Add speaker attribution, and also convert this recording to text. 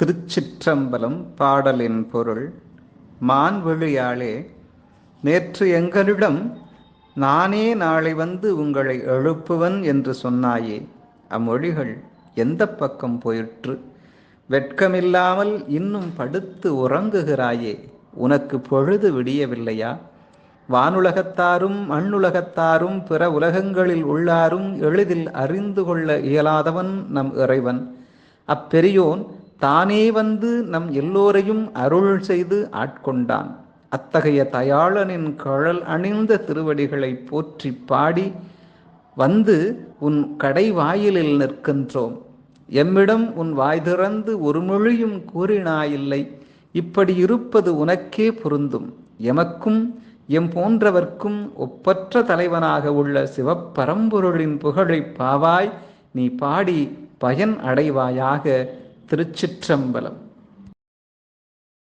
Speaker 1: திருச்சிற்றம்பலம் பாடலின் பொருள் மான்வெளியாளே நேற்று எங்களிடம் நானே நாளை வந்து உங்களை எழுப்புவன் என்று சொன்னாயே. அம்மொழிகள் எந்த பக்கம் போயிற்று? வெட்கமில்லாமல் இன்னும் படுத்து உறங்குகிறாயே. உனக்கு பொழுது விடியவில்லையா? வானுலகத்தாரும் மண்ணுலகத்தாரும் பிற உலகங்களில் உள்ளாரும் எளிதில் அறிந்து கொள்ள இயலாதவன் நம் இறைவன். அப்பெரியோன் தானே வந்து நம் எல்லோரையும் அருள் செய்து ஆட்கொண்டான். அத்தகைய தயாளனின் கழல் அணிந்த திருவடிகளை போற்றி பாடி வந்து உன் கடை வாயிலில் நிற்கின்றோம். எம்மிடம் உன் வாய் திறந்து ஒரு மொழியும் கூறினாயில்லை. இப்படி இருப்பது உனக்கே பொருந்தும். எமக்கும் எம் போன்றவர்க்கும் ஒப்பற்ற தலைவனாக உள்ள சிவப்பரம்பொருளின் புகழை பாவாய் நீ பாடி பயன் அடைவாயாக திருச்சிற்றம்பலம்.